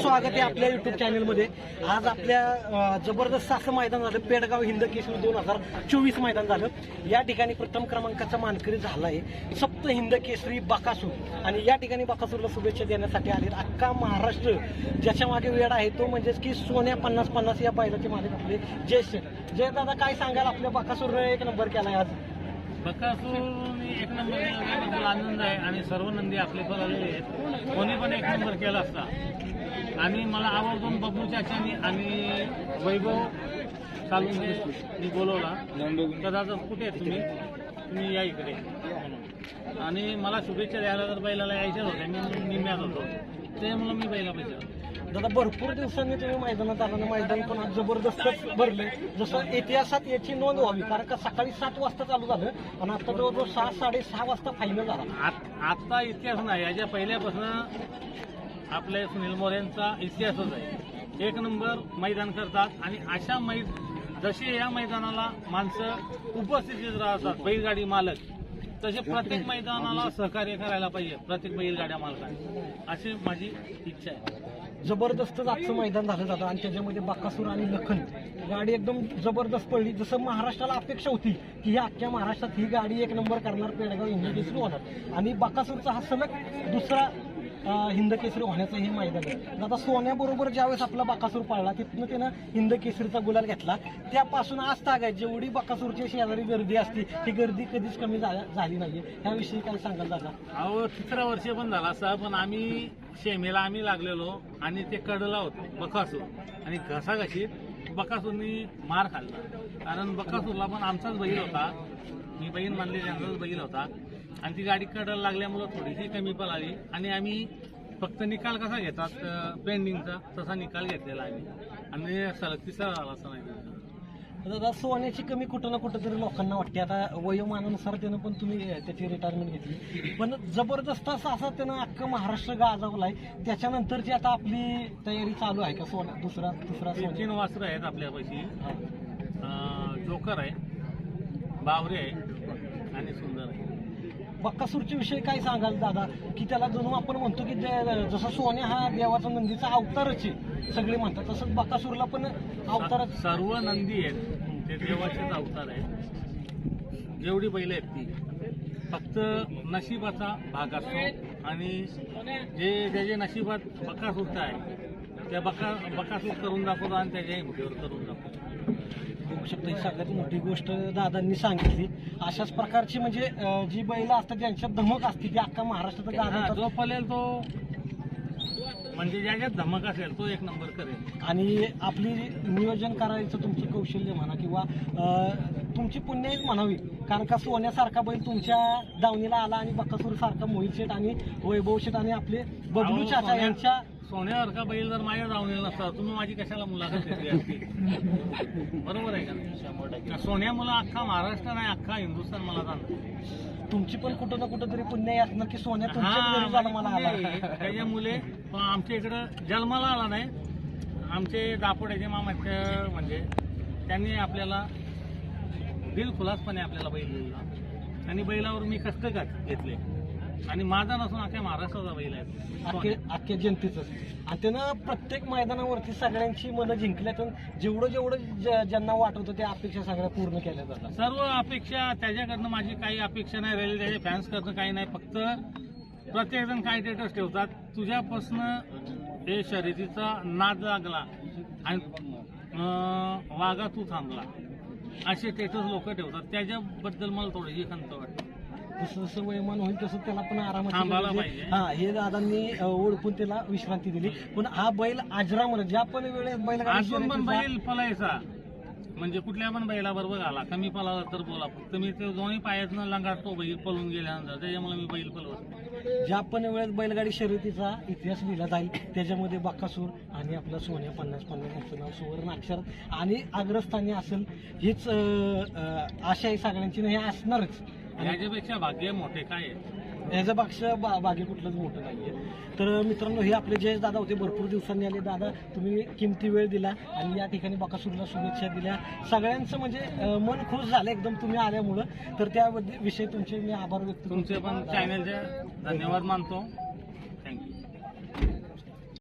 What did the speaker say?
स्वागत आहे आपल्या युट्यूब चॅनलमध्ये आज आपल्या जबरदस्त असं मैदान झालं. पेडगाव हिंद केसरी दोन हजार चोवीस मैदान झालं. या ठिकाणी प्रथम क्रमांकाचा मानकरी झाला आहे सप्त हिंद केसरी बाकासूर आणि या ठिकाणी बाकासूरला शुभेच्छा देण्यासाठी आले अख्खा महाराष्ट्र. ज्याच्या मागे वेळ आहे तो म्हणजेच की सोन्या पन्नास पन्नास या बैलाचे मालक आपले जय जय दादा काय सांगाल? आपल्या बाकासूरनं एक नंबर केलाय आज. बकासूर एक नंबर आनंद आहे आणि सर्व नंदी आपले आलेले आहेत. कोणी पण एक नंबर केला असता. आणि मला आवर्जून बबलू चाचानी आणि वैभव चालून मी बोलवला. तर दादा कुठे आहेत तुम्ही? तुम्ही या इकडे. म्हणून आणि मला शुभेच्छा द्यायला तर बैलाला यायच्याच होत्या मी निम्म्यात होतो. त्यामुळे मी बैला पैसे दादा भरपूर दिवसांनी तुम्ही मैदानात आला मैदान पण आज जबरदस्तच भरले जसं इतिहासात याची नोंद व्हावी कारण का सकाळी सात वाजता चालू झालं आणि आता जवळजवळ सहा साडेसहा वाजता फायनल झाला. आत- आता इतिहास नाही. याच्या पहिल्यापासून आपल्या सुनील मोरेंचा इतिहासच आहे. एक नंबर मैदान करतात आणि अशा मै जसे या मैदानाला माणसं उपस्थितीत राहतात बैलगाडी मालक तसे प्रत्येक मैदानाला सहकार्य करायला पाहिजे प्रत्येक बैलगाड्या मालकाने. अशी माझी इच्छा आहे. जबरदस्तच आजचं मैदान झालं जातं आणि त्याच्यामध्ये बाकासूर आणि लखन. गाडी एकदम जबरदस्त पडली. जसं महाराष्ट्राला अपेक्षा होती की या अख्ख्या महाराष्ट्रात ही गाडी एक नंबर करणार पेडगाव हिंद केसरी होणार. आणि बाकासूरचा हा सलग दुसरा हिंद केसरी होण्याचं हे मैदान आहे. आता सोन्याबरोबर ज्यावेळेस आपला बाकासूर पाळला तिथनं त्यानं हिंद केसरीचा गुलाल घेतला. त्यापासून आज ताग आहे. जेवढी बाकासूरची शेजारी गर्दी असती ती गर्दी कधीच कमी झाली नाहीये. ह्याविषयी काय सांगाल दादा? अहो तिसरा वर्ष पण झाला असं पण आम्ही शेमेला आम्ही लागलेलो आणि ते कडला होतं बकासूर. आणि घसाघशीत बकासूरनी मार खाल्ला. कारण बकासूरला पण आमचाच बैल होता. मी बहीण मानले त्यांचाच बैल होता. आणि ती गाडी कडायला लागल्यामुळं थोडीशी कमी पळाली. आणि आम्ही फक्त निकाल कसा घेतात पेंडिंगचा तसा निकाल घेतलेला आम्ही. आणि सलग तिसरा झाला असं नाही दादा सोन्याची कमी कुठं ना कुठं तरी लोकांना वाटते. आता वयोमानानुसार त्यानं पण तुम्ही त्याची रिटायरमेंट घेतली. पण जबरदस्त असं असं त्यानं अख्खं महाराष्ट्र गाजवलाय. त्याच्यानंतरची आता आपली तयारी चालू आहे का सोन्या? दुसरा दुसरा तीन वास्त्र आहेत आपल्यापाशी. जोकर आहे बावरे आहे आणि सुंदर आहे. बक्कासूरच्या विषयी काय सांगाल दादा? की त्याला जणू आपण म्हणतो की जसं सोन्या हा देवाचा नंदीचा अवतारच आहे सगळे म्हणतात. तसंच बक्कासूरला पण अवतार सर्व नंदी आहेत. ते देवाचेच अवतार आहेत. जेवढी बैल आहेत ती. फक्त नशिबाचा भाग असतो. आणि जे ज्याच्या नशिबात बक्कासूरचा आहे त्या बका बकासूर करून दाखवतो आणि त्याच्याही मुठीवर करून दाखवतो शकता. ही सगळ्यात मोठी गोष्ट दादांनी सांगितली. अशाच प्रकारची म्हणजे अं, जी बैल असतात ज्यांच्यात धमक असते ती अख्खा महाराष्ट्रात हा, गाजवतात जो पलेल तो म्हणजे ज्याच्यात धमक असेल तो एक नंबर करेल. आणि आपली नियोजन करायचं तुमचं कौशल्य म्हणा किंवा अं, तुमची पुण्यच म्हणावी. कारण का सोन्यासारखा बैल तुमच्या दावणीला आला आणि बक्कासूर सारखा मोहित शेठ आणि वैभव शेठ आणि आपले बबलू अहो, चाचा सोन्या- यांच्या सोन्यासारखा बैल जर माझ्या जाऊन नसता तुम्ही माझी कशाला मुलाखत घेतली असती? बरोबर आहे का? सोन्या मुलं अख्खा महाराष्ट्र नाही अख्खा हिंदुस्थान मला जाणतं तुमची पण कुठं ना कुठं तरी पुण्य असणार की सोन्या हा, म्हणजे आला. त्याच्या मुले पण आमच्या इकडं जन्माला आला नाही. आमचे दापोड्याचे मामाचे म्हणजे त्यांनी आपल्याला दिलखुलासपणे आपल्याला बैल दिला. आणि बैलावर मी कष्ट घात- घेतले. आणि माझा नसून अख्ख्या महाराष्ट्राचा बैल आहे. अख्खे अख्ख्या जनतेच. आणि त्यानं प्रत्येक मैदानावरती सगळ्यांची मनं जिंकल्यात जेवढं जेवढं ज- ज्यांना वाटत होतं त्या अपेक्षा सगळ्या पूर्ण केल्या जातात. सर्व अपेक्षा त्याच्याकडनं माझी काही अपेक्षा नाही राहिली त्याच्या फॅन्स कडनं काही नाही. फक्त प्रत्येक जण काय स्टेटस ठेवतात? तुझ्यापासनं हे शर्यतीचा नाद लागला आणि वागा तू थांबला. असे स्टेटस लोक ठेवतात. त्याच्याबद्दल मला थोडीशी खंत वाटते. जसं जसं वयमान होईल तसं त्याला पण आरामात पाहिजे. हा हे दादांनी अं, ओळखून त्याला विश्रांती दिली. पण हा बैल आजरामर ज्या पण वेळेस पण शर्यतीचा- बैल पलायचा. म्हणजे कुठल्या पण बैलाबरोबर आला कमी पलाला तर बोला. फक्त मी ते दोन्ही पायातनं लंगाटतो बैल पळून गेल्यानंतर त्याच्यामुळे मी बैल पलवत. ज्या पण वेळेस बैलगाडी शर्यतीचा इतिहास लिहिला जाईल त्याच्यामध्ये बाकासूर आणि आपला सोन्या पन्नास पन्नास यांचं नाव सुवर्ण अक्षरात आणि अग्रस्थानी असेल हीच अं, अं, आशा आहे सगळ्यांची. नाही असणारच. याच्यापेक्षा भाग्य मोठे काय आहे याचं पक्ष बा बागे कुठलंच मोठं नाहीये. तर मित्रांनो हे आपले जयेश दादा होते भरपूर दिवसांनी आले. दादा तुम्ही किमती वेळ दिला आणि या ठिकाणी बकासूरला शुभेच्छा दिल्या. सगळ्यांचं म्हणजे अं, मन खुश झालं एकदम तुम्ही आल्यामुळं. तर त्याविषयी तुमचे मी आभार व्यक्त करतो. तुमचे पण चॅनलचे धन्यवाद मानतो.